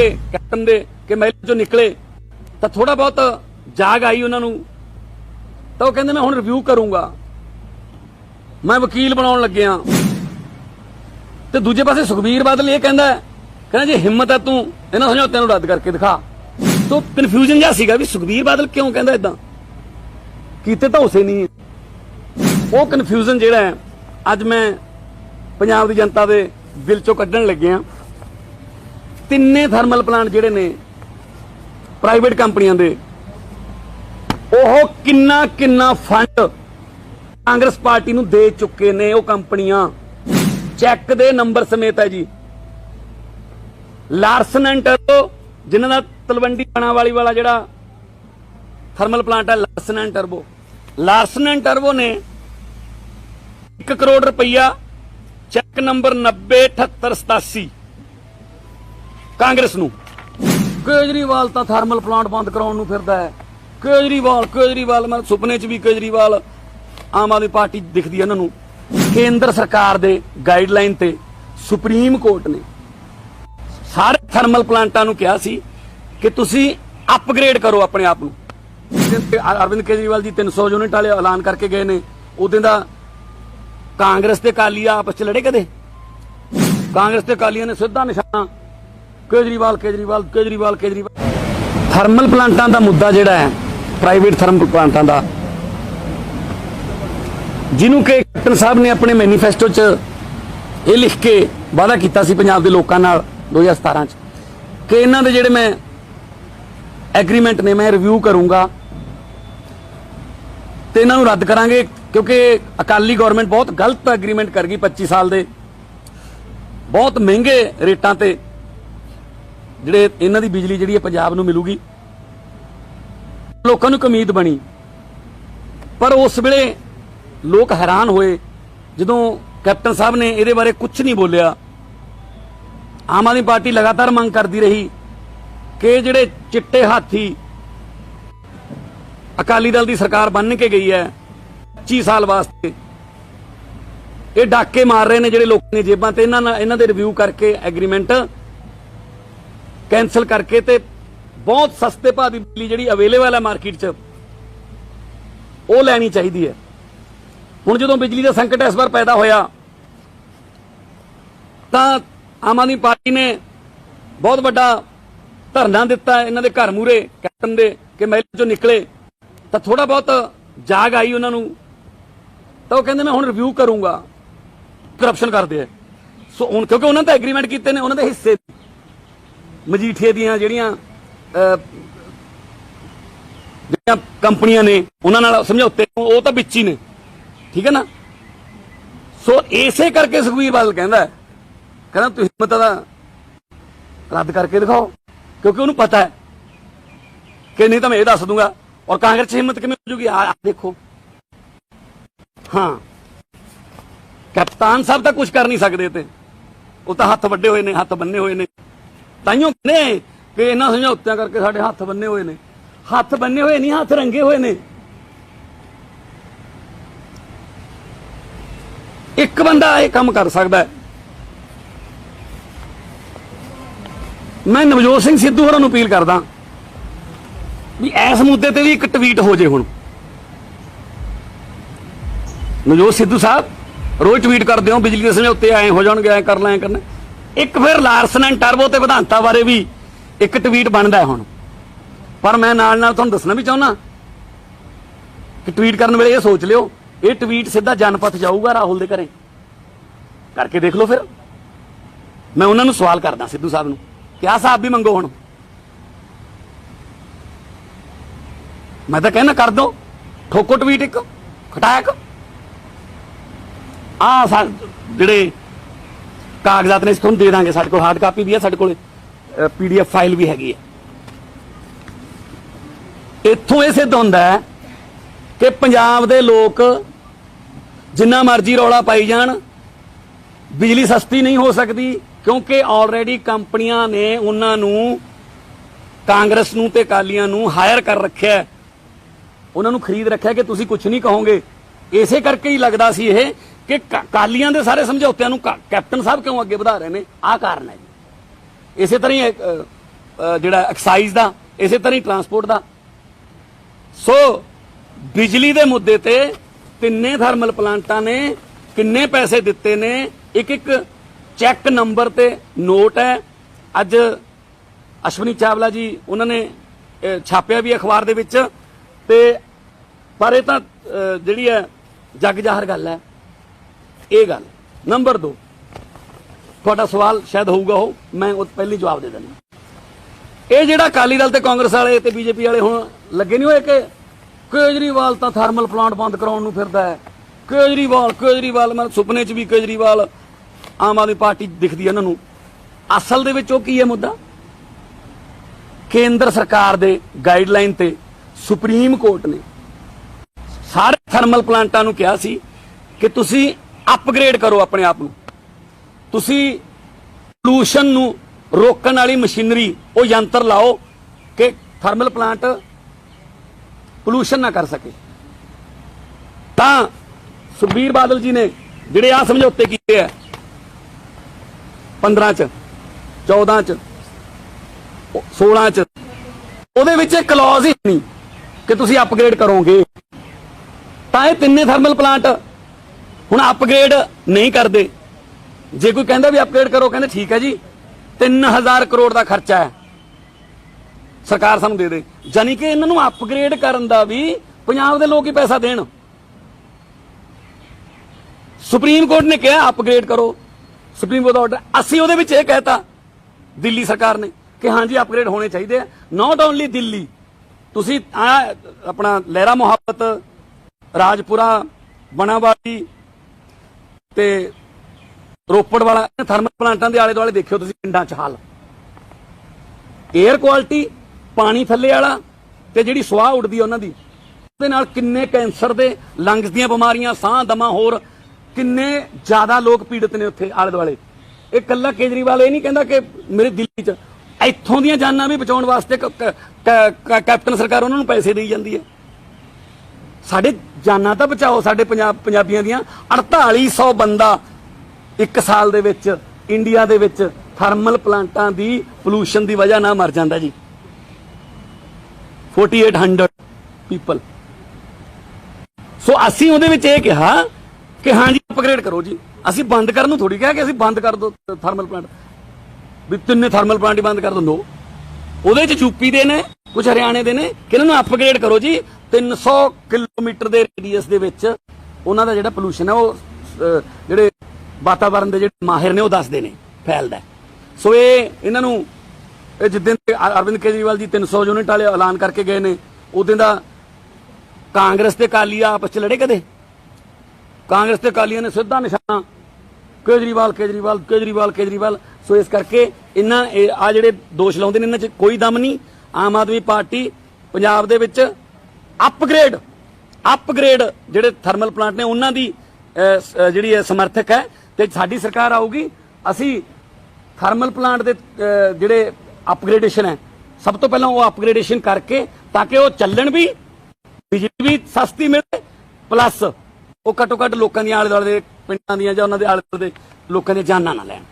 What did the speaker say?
ਮੂਰੇ ਕੈਪਟਨ ਦੇ, ਕਿ ਮਹਿਲ ਚੋਂ ਨਿਕਲੇ, ਤਾਂ ਥੋੜਾ ਬਹੁਤ ਜਾਗ ਆਈ ਉਹਨਾਂ ਨੂੰ। ਤਾਂ ਉਹ ਕਹਿੰਦੇ, ਮੈਂ ਹੁਣ ਰਿਵਿਊ ਕਰੂੰਗਾ। ਮੈਂ ਵਕੀਲ ਬਣਾਉਣ ਲੱਗਿਆ ਤੇ ਦੂਜੇ ਪਾਸੇ ਸੁਖਬੀਰ ਬਾਦਲ ਇਹ ਕਹਿੰਦਾ ਕਹਿੰਦਾ, ਜੇ ਹਿੰਮਤ ਹੈ ਤੂੰ, ਇਹਨਾਂ ਸਮਝੌਤਿਆਂ ਨੂੰ ਰੱਦ ਕਰਕੇ ਦਿਖਾ। ਤੋ ਕਨਫਿਊਜ਼ਨ ਜਿਹਾ ਸੀਗਾ ਵੀ ਸੁਖਬੀਰ ਬਾਦਲ ਕਿਉਂ ਕਹਿੰਦਾ ਇਦਾਂ ਕੀਤੇ ਤਾਂ ਉਸੇ ਨਹੀਂ ਉਹ ਕਨਫਿਊਜ਼ਨ ਜਿਹੜਾ ਹੈ, ਅੱਜ ਮੈਂ ਪੰਜਾਬ ਦੀ ਜਨਤਾ ਦੇ ਦਿਲ ਚੋਂ ਕੱਢਣ ਲੱਗਿਆ ਤਿੰਨੇ ਥਰਮਲ ਪਲਾਂਟ ਜਿਹੜੇ ਨੇ ਪ੍ਰਾਈਵੇਟ ਕੰਪਨੀਆਂ ਦੇ, ਉਹ ਕਿੰਨਾ ਕਿੰਨਾ ਫੰਡ ਕਾਂਗਰਸ ਪਾਰਟੀ ਨੂੰ ਦੇ ਚੁੱਕੇ ਨੇ ਉਹ ਕੰਪਨੀਆਂ। ਚੈੱਕ ਦੇ ਨੰਬਰ ਸਮੇਤ ਹੈ ਜੀ। ਲਾਰਸਨ ਐਂਡ ਟਰਬੋ, ਜਿਨ੍ਹਾਂ ਦਾ ਤਲਵੰਡੀ ਬਣਾ ਵਾਲੀ ਵਾਲਾ ਜਿਹੜਾ ਥਰਮਲ ਪਲਾਂਟ ਹੈ, ਲਾਰਸਨ ਐਂਡ ਟਰਬੋ। ਲਾਰਸਨ ਐਂਡ ਟਰਬੋ ਨੇ 1 ਕਰੋੜ ਰੁਪਈਆ, ਚੈੱਕ ਨੰਬਰ 907887 ਕਾਂਗਰਸ ਨੂੰ। ਕੇਜਰੀਵਾਲ ਤਾਂ ਥਰਮਲ ਪਲਾਂਟ ਬੰਦ ਕਰਾਉਣ ਨੂੰ ਫਿਰਦਾ ਹੈ। ਕੇਜਰੀਵਾਲ ਕੇਜਰੀਵਾਲ, ਮੈਂ ਸੁਪਨੇ 'ਚ ਵੀ ਕੇਜਰੀਵਾਲ ਆਮ ਆਦਮੀ ਪਾਰਟੀ ਦਿਖਦੀ ਹੈ ਇਹਨਾਂ ਨੂੰ। ਕੇਂਦਰ ਸਰਕਾਰ ਦੇ ਗਾਈਡਲਾਈਨ ਤੇ ਸੁਪਰੀਮ ਕੋਰਟ ਨੇ ਸਾਰੇ ਥਰਮਲ ਪਲਾਂਟਾਂ ਨੂੰ ਕਿਹਾ ਸੀ ਕਿ ਤੁਸੀਂ ਅਪਗ੍ਰੇਡ ਕਰੋ ਆਪਣੇ ਆਪ ਨੂੰ। ਅਰਵਿੰਦ ਕੇਜਰੀਵਾਲ ਜੀ 300 ਯੂਨਿਟ ਵਾਲੇ ਐਲਾਨ ਕਰਕੇ ਗਏ ਨੇ ਉਦੋਂ ਦਾ ਕਾਂਗਰਸ ਤੇ ਕਾਲੀ ਆਪਸ ਚ ਲੜੇ ਕਦੇ? ਕਾਂਗਰਸ ਤੇ ਕਾਲੀਆਂ ਨੇ ਸਿੱਧਾ ਨਿਸ਼ਾਨਾ ਕੇਜਰੀਵਾਲ ਕੇਜਰੀਵਾਲ ਕੇਜਰੀਵਾਲ ਕੇਜਰੀਵਾਲ। ਥਰਮਲ ਪਲਾਂਟਾਂ ਦਾ ਮੁੱਦਾ ਜਿਹੜਾ ਹੈ ਪ੍ਰਾਈਵੇਟ ਥਰਮਲ ਪਲਾਂਟਾਂ ਦਾ। ਜਿਹਨੂੰ ਕਿ ਕੈਪਟਨ ਸਾਹਿਬ ਨੇ ਆਪਣੇ ਮੈਨੀਫੈਸਟੋ 'ਚ ਇਹ ਲਿਖ ਕੇ ਵਾਅਦਾ ਕੀਤਾ ਸੀ ਪੰਜਾਬ ਦੇ ਲੋਕਾਂ ਨਾਲ 2017 'ਚ ਕਿ ਇਹਨਾਂ ਦੇ ਜਿਹੜੇ ਮੈਂ ਐਗਰੀਮੈਂਟ ਨੇ, ਮੈਂ ਰਿਵਿਊ ਕਰੂੰਗਾ ਤੇ ਇਹਨਾਂ ਨੂੰ ਰੱਦ ਕਰਾਂਗੇ ਕਿਉਂਕਿ ਅਕਾਲੀ ਗਵਰਨਮੈਂਟ ਬਹੁਤ ਗਲਤ ਐਗਰੀਮੈਂਟ ਕਰ ਗਈ 25 ਸਾਲ ਦੇ। ਬਹੁਤ ਮਹਿੰਗੇ ਰੇਟਾਂ ਤੇ ਜਿਹੜੇ ਇਹਨਾਂ ਦੀ ਬਿਜਲੀ ਜਿਹੜੀ ਹੈ ਪੰਜਾਬ ਨੂੰ ਮਿਲੂਗੀ। ਲੋਕਾਂ ਨੂੰ ਇੱਕ ਉਮੀਦ ਬਣੀ। ਪਰ ਉਸ ਵੇਲੇ ਲੋਕ ਹੈਰਾਨ ਹੋਏ, ਜਦੋਂ ਕੈਪਟਨ ਸਾਹਿਬ ਨੇ ਇਹਦੇ ਬਾਰੇ ਕੁਝ ਨਹੀਂ ਬੋਲਿਆ। ਆਮ ਆਦਮੀ ਪਾਰਟੀ ਲਗਾਤਾਰ ਮੰਗ ਕਰਦੀ ਰਹੀ ਕਿ ਜਿਹੜੇ ਚਿੱਟੇ ਹਾਥੀ ਅਕਾਲੀ ਦਲ ਦੀ ਸਰਕਾਰ ਬੰਨ ਕੇ ਗਈ ਹੈ 25 ਸਾਲ ਵਾਸਤੇ, ਇਹ ਡਾਕੇ ਮਾਰ ਰਹੇ ਨੇ ਜਿਹੜੇ ਲੋਕਾਂ ਨੇ ਜੇਬਾਂ ਤੇ ਇਹਨਾਂ ਨਾਲ ਇਹਨਾਂ ਦੇ ਰਿਵਿਊ ਕਰਕੇ ਐਗਰੀਮੈਂਟ ਕੈਨਸਲ ਕਰਕੇ ਤੇ ਬਹੁਤ ਸਸਤੇ ਭਾਅ ਦੀ ਬਿਜਲੀ ਜਿਹੜੀ ਅਵੇਲੇਬਲ ਹੈ ਮਾਰਕੀਟ 'ਚ, ਉਹ ਲੈਣੀ ਚਾਹੀਦੀ ਹੈ। ਹੁਣ ਜਦੋਂ ਬਿਜਲੀ ਦਾ ਸੰਕਟ ਇਸ ਵਾਰ ਪੈਦਾ ਹੋਇਆ, ਤਾਂ ਆਮ ਆਦਮੀ ਪਾਰਟੀ ਨੇ ਬਹੁਤ ਵੱਡਾ ਧਰਨਾ ਦਿੱਤਾ ਇਹਨਾਂ ਦੇ ਘਰ ਮੂਰੇ ਕੈਪਟਨ ਦੇ, ਕਿ ਮਹਿਲ ਚੋਂ ਨਿਕਲੇ। ਤਾਂ ਥੋੜਾ ਬਹੁਤ ਜਾਗ ਆਈ ਉਹਨਾਂ ਨੂੰ। ਤਾਂ ਉਹ ਕਹਿੰਦੇ, ਮੈਂ ਹੁਣ ਰਿਵਿਊ ਕਰੂੰਗਾ। ਕਰਪਸ਼ਨ ਕਰਦੇ ਆ। ਸੋ ਹੁਣ ਕਿਉਂਕਿ ਉਹਨਾਂ ਤਾਂ ਐਗਰੀਮੈਂਟ ਕੀਤੇ ਨੇ, ਉਹਨਾਂ ਦੇ ਹਿੱਸੇ ਮਜੀਠੀਏ ਦੀਆਂ ਜਿਹੜੀਆਂ ਜਿਹੜੀਆਂ ਕੰਪਨੀਆਂ ਨੇ, ਉਹਨਾਂ ਨਾਲ ਸਮਝੌਤੇ ਉਹ ਤਾਂ ਵਿੱਚ ਹੀ ਨੇ। ਠੀਕ ਹੈ ਨਾ? ਸੋ ਇਸੇ ਕਰਕੇ ਸੁਖਬੀਰ ਬਾਦਲ ਕਹਿੰਦਾ ਕਹਿੰਦਾ ਤੁਸੀਂ ਹਿੰਮਤ ਦਾ ਰੱਦ ਕਰਕੇ ਦਿਖਾਓ, ਕਿਉਂਕਿ ਉਹਨੂੰ ਪਤਾ ਹੈ ਕਿ ਨਹੀਂ ਤਾਂ ਮੈਂ ਇਹ ਦੱਸ ਦੂੰਗਾ, ਔਰ ਕਾਂਗਰਸ 'ਚ ਹਿੰਮਤ ਕਿਵੇਂ ਹੋ ਜੂਗੀ? ਆ ਦੇਖੋ। ਹਾਂ। ਕਪਤਾਨ ਸਾਹਿਬ ਤਾਂ ਕੁਝ ਕਰ ਨਹੀਂ ਸਕਦੇ ਤੇ ਉਹ ਤਾਂ ਹੱਥ ਵੱਡੇ ਹੋਏ ਨੇ, ਹੱਥ ਬੰਨੇ ਹੋਏ ਨੇ। ਤਾਈਓ ਕਹਿੰਦੇ ਕਿ ਇਹਨਾਂ ਸਮਝੌਤਿਆਂ ਕਰਕੇ ਸਾਡੇ ਹੱਥ ਬੰਨੇ ਹੋਏ ਨੇ। ਹੱਥ ਬੰਨੇ ਹੋਏ ਨਹੀਂ, ਹੱਥ ਰੰਗੇ ਹੋਏ ਨੇ। ਇੱਕ ਬੰਦਾ ਇਹ ਕੰਮ ਕਰ ਸਕਦਾ ਮੈਂ ਨਵਜੋਤ ਸਿੰਘ ਸਿੱਧੂ ਹੋਰਾਂ ਨੂੰ ਅਪੀਲ ਕਰਦਾ ਵੀ ਇਸ ਮੁੱਦੇ ਤੇ ਵੀ ਇੱਕ ਟਵੀਟ ਹੋ ਜੇ ਹੁਣ। ਨਵਜੋਤ ਸਿੱਧੂ ਸਾਹਿਬ, ਰੋਜ਼ ਟਵੀਟ ਕਰਦੇ ਹੋ, ਬਿਜਲੀ ਦੇ ਸਮਝੌਤੇ ਐ ਹੋ ਜਾਣਗੇ, ਐ ਕਰ ਲੈ, ਐ ਕਰਨਾ ਇੱਕ ਫਿਰ ਲਾਰਸਨ ਐਂਡ ਟਰਬੋ ਤੇ ਵਿਧਾਨਤਾ ਬਾਰੇ ਵੀ ਇੱਕ ਟਵੀਟ ਬਣਦਾ ਹੁਣ। ਪਰ ਮੈਂ ਨਾਲ ਨਾਲ ਤੁਹਾਨੂੰ ਦੱਸਣਾ ਵੀ ਚਾਹੁੰਦਾ ਕਿ ਟਵੀਟ ਕਰਨ ਵੇਲੇ ਇਹ ਸੋਚ ਲਿਓ, ਇਹ ਟਵੀਟ ਸਿੱਧਾ ਜਨਪਥ ਜਾਊਗਾ ਰਾਹੁਲ ਦੇ ਘਰੇ। ਕਰਕੇ ਦੇਖ ਲਓ ਫਿਰ। ਮੈਂ ਉਹਨਾਂ ਨੂੰ ਸਵਾਲ ਕਰਦਾ ਸਿੱਧੂ ਸਾਹਿਬ ਨੂੰ, ਕਿ ਆਹ ਸਾਹਿਬ ਵੀ ਮੰਗੋ ਹੁਣ। ਮੈਂ ਤਾਂ ਕਹਿੰਦਾ ਕਰ ਦੋ। ਠੋਕੋ ਟਵੀਟ ਇੱਕ ਖਟਾਇਕ ਆ ਸਾ ਜਿਹੜੇ ਕਾਗਜ਼ਾਤ ਨੇ ਇਸ ਤੁਹਾਨੂੰ ਦੇ ਦਾਂਗੇ ਸਾਡੇ ਕੋਲ ਹਾਰਡ ਕਾਪੀ ਵੀ ਹੈ ਸਾਡੇ ਕੋਲ। ਪੀਡੀਐਫ ਫਾਈਲ ਵੀ ਹੈਗੀ ਹੈ। ਇੱਥੋਂ ਇਹ ਸਿੱਧ ਹੁੰਦਾ ਹੈ ਕਿ ਪੰਜਾਬ ਦੇ ਲੋਕ ਜਿੰਨਾ ਮਰਜ਼ੀ ਰੌਲਾ ਪਾਈ ਜਾਣ, ਬਿਜਲੀ ਸਸਤੀ ਨਹੀਂ ਹੋ ਸਕਦੀ, ਕਿਉਂਕਿ ਆਲਰੇਡੀ ਕੰਪਨੀਆਂ ਨੇ ਉਹਨਾਂ ਨੂੰ, ਕਾਂਗਰਸ ਨੂੰ ਤੇ ਕਾਲੀਆਂ ਨੂੰ ਹਾਇਰ ਕਰ ਰੱਖਿਆ ਉਹਨਾਂ ਨੂੰ ਖਰੀਦ ਰੱਖਿਆ ਕਿ ਤੁਸੀਂ ਕੁਝ ਨਹੀਂ ਕਹੋਗੇ। ਇਸੇ ਕਰਕੇ ਹੀ ਲੱਗਦਾ ਸੀ ਇਹ ਕਿ ਕਾ- ਕਾਲੀਆਂ ਦੇ ਸਾਰੇ ਸਮਝੌਤਿਆਂ ਨੂੰ ਕਾ- ਕੈਪਟਨ ਸਾਹਿਬ ਕਿਉਂ ਅੱਗੇ ਵਧਾ ਰਹੇ ਨੇ? ਆਹ ਕਾਰਨ ਹੈ ਜੀ। ਇਸੇ ਤਰ੍ਹਾਂ ਹੀ ਜਿਹੜਾ ਐਕਸਾਈਜ਼ ਦਾ, ਇਸੇ ਤਰ੍ਹਾਂ ਹੀ ਟਰਾਂਸਪੋਰਟ ਦਾ। ਸੋ, ਬਿਜਲੀ ਦੇ ਮੁੱਦੇ ਤੇ ਤਿੰਨੇ ਥਰਮਲ ਪਲਾਂਟਾਂ ਨੇ ਕਿੰਨੇ ਪੈਸੇ ਦਿੱਤੇ ਨੇ? ਇੱਕ ਇੱਕ ਚੈੱਕ ਨੰਬਰ ਤੇ ਨੋਟ ਹੈ। ਅੱਜ ਅਸ਼ਵਨੀ ਚਾਵਲਾ ਜੀ, ਉਹਨਾਂ ਨੇ ਛਾਪਿਆ ਵੀ ਅਖਬਾਰ ਦੇ ਵਿੱਚ। ਤੇ ਪਰ ਇਹ ਤਾਂ ਜਿਹੜੀ ਹੈ ਜੱਗ ਜਾਹਰ ਗੱਲ ਹੈ। ਇਹ ਗੱਲ। ਨੰਬਰ 2 ਤੁਹਾਡਾ ਸਵਾਲ ਸ਼ਾਇਦ ਹੋਊਗਾ ਉਹ, ਮੈਂ ਉਹ ਪਹਿਲੀ ਜਵਾਬ ਦੇ ਦਿੰਦਾ। ਇਹ ਜਿਹੜਾ ਅਕਾਲੀ ਦਲ ਤੇ ਕਾਂਗਰਸ ਵਾਲੇ ਤੇ ਬੀਜੇਪੀ ਵਾਲੇ ਹੁਣ ਲੱਗੇ ਨਹੀਂ ਹੋਏ ਕਿ ਕੇਜਰੀਵਾਲ ਤਾਂ ਥਰਮਲ ਪਲਾਂਟ ਬੰਦ ਕਰਾਉਣ ਨੂੰ ਫਿਰਦਾ ਹੈ। ਕੇਜਰੀਵਾਲ ਕੇਜਰੀਵਾਲ ਮੈਂ ਸੁਪਨੇ 'ਚ ਵੀ ਕੇਜਰੀਵਾਲ ਆਮ ਆਦਮੀ ਪਾਰਟੀ ਦਿਖਦੀ ਹੈ ਇਹਨਾਂ ਨੂੰ। ਅਸਲ ਦੇ ਵਿੱਚ ਉਹ ਕੀ ਹੈ ਮੁੱਦਾ? ਕੇਂਦਰ ਸਰਕਾਰ ਦੇ ਗਾਈਡਲਾਈਨ ਤੇ ਸੁਪਰੀਮ ਕੋਰਟ ਨੇ ਸਾਰੇ ਥਰਮਲ ਪਲਾਂਟਾਂ ਨੂੰ ਕਿਹਾ ਸੀ ਕਿ ਤੁਸੀਂ ਅਪਗ੍ਰੇਡ ਕਰੋ ਆਪਣੇ ਆਪ ਨੂੰ। ਤੁਸੀਂ ਪੋਲੂਸ਼ਨ ਨੂੰ ਰੋਕਣ ਵਾਲੀ ਮਸ਼ੀਨਰੀ ਉਹ ਯੰਤਰ ਲਾਓ ਕਿ ਥਰਮਲ ਪਲਾਂਟ ਪੋਲੂਸ਼ਨ ਨਾ ਕਰ ਸਕੇ। ਤਾਂ ਸੁਖਬੀਰ ਬਾਦਲ ਜੀ ਨੇ ਜਿਹੜੇ ਆ ਸਮਝੌਤੇ ਕੀਤੇ ਆ 15 ਚ 14 ਚ 16 ਚ, ਉਹਦੇ ਵਿੱਚ ਇਹ ਕਲੌਜ਼ ਹੀ ਨਹੀਂ ਕਿ ਤੁਸੀਂ ਅਪਗ੍ਰੇਡ ਕਰੋਗੇ। ਤਾਂ ਇਹ ਤਿੰਨੇ ਥਰਮਲ ਪਲਾਂਟ ਹੁਣ ਅਪਗ੍ਰੇਡ ਨਹੀਂ ਕਰਦੇ। ਜੇ ਕੋਈ ਕਹਿੰਦਾ ਵੀ ਅਪਗ੍ਰੇਡ ਕਰੋ, ਕਹਿੰਦੇ ਠੀਕ ਹੈ ਜੀ 3000 ਕਰੋੜ ਦਾ ਖਰਚਾ ਹੈ। ਸਰਕਾਰ ਸਾਨੂੰ ਦੇ ਦੇ। ਜਾਨੀ ਕਿ ਇਹਨਾਂ ਨੂੰ ਅਪਗ੍ਰੇਡ ਕਰਨ ਦਾ ਵੀ ਪੰਜਾਬ ਦੇ ਲੋਕ ਹੀ ਪੈਸਾ ਦੇਣ। ਸੁਪਰੀਮ ਕੋਰਟ ਨੇ ਕਿਹਾ ਅਪਗ੍ਰੇਡ ਕਰੋ। ਸੁਪਰੀਮ ਕੋਰਟ ਦਾ ਆਰਡਰ ਅਸੀਂ ਉਹਦੇ ਵਿੱਚ ਇਹ ਕਹਿਤਾ, ਦਿੱਲੀ ਸਰਕਾਰ ਨੇ, ਕਿ ਹਾਂਜੀ ਅਪਗ੍ਰੇਡ ਹੋਣੇ ਚਾਹੀਦੇ ਆ। ਨਾਟ ਓਨਲੀ ਦਿੱਲੀ, ਤੁਸੀਂ ਆ ਆਪਣਾ ਲਹਿਰਾ ਮੁਹੱਬਤ, ਰਾਜਪੁਰਾ ਬਣਾਵਾਲੀ ਤੇ ਰੋਪੜ ਵਾਲਾ ਥਰਮਲ ਪਲਾਂਟਾਂ ਦੇ ਆਲੇ ਦੁਆਲੇ ਦੇਖਿਓ ਤੁਸੀਂ ਪਿੰਡਾਂ 'ਚ ਹਾਲ। 에ਅਰ ਕੁਆਲਿਟੀ ਪਾਣੀ ਥੱਲੇ ਵਾਲਾ ਤੇ ਜਿਹੜੀ ਸਵਾਹ ਉੱਡਦੀ ਆ ਉਹਨਾਂ ਦੀ, ਉਹਦੇ ਨਾਲ ਕਿੰਨੇ ਕੈਂਸਰ ਦੇ ਲੰਗਸ ਦੀਆਂ ਬਿਮਾਰੀਆਂ, ਸਾਹ ਦਮਾ ਹੋਰ ਕਿੰਨੇ ਜ਼ਿਆਦਾ ਲੋਕ ਪੀੜਤ ਨੇ ਉੱਥੇ ਆਲੇ ਦੁਆਲੇ। ਇਹ ਕੱਲਾ ਕੇਜਰੀਵਾਲ ਇਹ ਨਹੀਂ ਕਹਿੰਦਾ ਕਿ ਮੇਰੇ ਦਿੱਲੀ 'ਚ, ਇੱਥੋਂ ਦੀਆਂ ਜਾਨਾਂ ਵੀ ਬਚਾਉਣ ਵਾਸਤੇ ਕੈਪਟਨ ਸਰਕਾਰ ਉਹਨਾਂ ਨੂੰ ਪੈਸੇ ਦੇਈ ਜਾਂਦੀ ਹੈ। ਸਾਡੇ ਜਾਨਾਂ ਤਾਂ ਬਚਾਓ, ਸਾਡੇ ਪੰਜਾਬ ਪੰਜਾਬੀਆਂ ਦੀਆਂ। 4800 ਬੰਦਾ ਇੱਕ ਸਾਲ ਦੇ ਵਿੱਚ ਇੰਡੀਆ ਦੇ ਵਿੱਚ ਥਰਮਲ ਪਲਾਂਟਾਂ ਦੀ ਪੋਲੂਸ਼ਨ ਦੀ ਵਜ੍ਹਾ ਨਾਲ ਮਰ ਜਾਂਦਾ ਜੀ। 4800 ਪੀਪਲ ਸੋ ਅਸੀਂ ਉਹਦੇ ਵਿੱਚ ਇਹ ਕਿਹਾ ਕਿ ਹਾਂ ਜੀ ਅਪਗ੍ਰੇਡ ਕਰੋ ਜੀ। ਅਸੀਂ ਬੰਦ ਕਰਨ ਨੂੰ ਥੋੜੀ ਕਿਹਾ ਕਿ ਅਸੀਂ ਬੰਦ ਕਰ ਦੋ ਥਰਮਲ ਪਲਾਂਟ। ਵੀ ਤਿੰਨੇ ਥਰਮਲ ਪਲਾਂਟ ਹੀ ਬੰਦ ਕਰ ਦੋ। No। ਉਹਦੇ ਚ ਯੂਪੀ ਦੇ ਨੇ। ਕੁਝ ਹਰਿਆਣੇ ਦੇ ਨੇ ਕਿ ਇਹਨਾਂ ਨੂੰ ਅਪਗ੍ਰੇਡ ਕਰੋ ਜੀ? 300 ਕਿਲੋਮੀਟਰ ਦੇ ਰੇਡੀਅਸ ਦੇ ਵਿੱਚ ਉਹਨਾਂ ਦਾ ਜਿਹੜਾ ਪੋਲੂਸ਼ਨ ਹੈ ਉਹ ਜਿਹੜੇ ਵਾਤਾਵਰਣ ਦੇ ਜਿਹੜੇ ਮਾਹਿਰ ਨੇ ਉਹ ਦੱਸਦੇ ਨੇ, ਫੈਲਦਾ ਸੋ ਇਹ ਇਹਨਾਂ ਨੂੰ, ਇਹ ਜਿੱਦਣ ਅਰਵਿੰਦ ਕੇਜਰੀਵਾਲ ਜੀ 300 ਯੂਨਿਟ ਵਾਲੇ ਐਲਾਨ ਕਰਕੇ ਗਏ ਨੇ ਉਦੋਂ ਦਾ ਕਾਂਗਰਸ ਤੇ ਕਾਲੀ ਆਪਸ ਚ ਲੜੇ ਕਦੇ? ਕਾਂਗਰਸ ਤੇ ਕਾਲੀਆਂ ਨੇ ਸਿੱਧਾ ਨਿਸ਼ਾਨਾ, ਕੇਜਰੀਵਾਲ ਕੇਜਰੀਵਾਲ ਕੇਜਰੀਵਾਲ ਕੇਜਰੀਵਾਲ। ਸੋ ਇਸ ਕਰਕੇ ਇਹਨਾਂ ਆ ਜਿਹੜੇ ਦੋਸ਼ ਲਾਉਂਦੇ ਨੇ, ਇਹਨਾਂ 'ਚ ਕੋਈ ਦਮ ਨਹੀਂ। ਆਮ ਆਦਮੀ ਪਾਰਟੀ ਪੰਜਾਬ ਦੇ ਵਿੱਚ ਅਪਗ੍ਰੇਡ ਅਪਗ੍ਰੇਡ ਜਿਹੜੇ ਥਰਮਲ ਪਲਾਂਟ ਨੇ, ਉਹਨਾਂ ਦੀ ਜਿਹੜੀ ਹੈ ਸਮਰਥਕ ਹੈ ਤੇ ਸਾਡੀ ਸਰਕਾਰ ਆਊਗੀ। ਅਸੀਂ ਥਰਮਲ ਪਲਾਂਟ ਦੇ ਜਿਹੜੇ ਅਪਗ੍ਰੇਡੇਸ਼ਨ ਹੈ, ਸਭ ਤੋਂ ਪਹਿਲਾਂ ਉਹ ਅਪਗ੍ਰੇਡੇਸ਼ਨ ਕਰਕੇ ਤਾਂ ਕਿ ਉਹ ਚੱਲਣ ਵੀ, ਬਿਜਲੀ ਵੀ ਸਸਤੀ ਮਿਲੇ ਪਲੱਸ ਉਹ ਘੱਟੋ ਘੱਟ ਲੋਕਾਂ ਦੀਆਂ ਆਲੇ ਦੁਆਲੇ ਦੇ ਪਿੰਡਾਂ ਦੀਆਂ ਜਾਂ ਉਹਨਾਂ ਦੇ ਆਲੇ ਦੁਆਲੇ ਦੇ ਲੋਕਾਂ ਦੀਆਂ ਜਾਨਾਂ ਨਾ ਲੈਣ।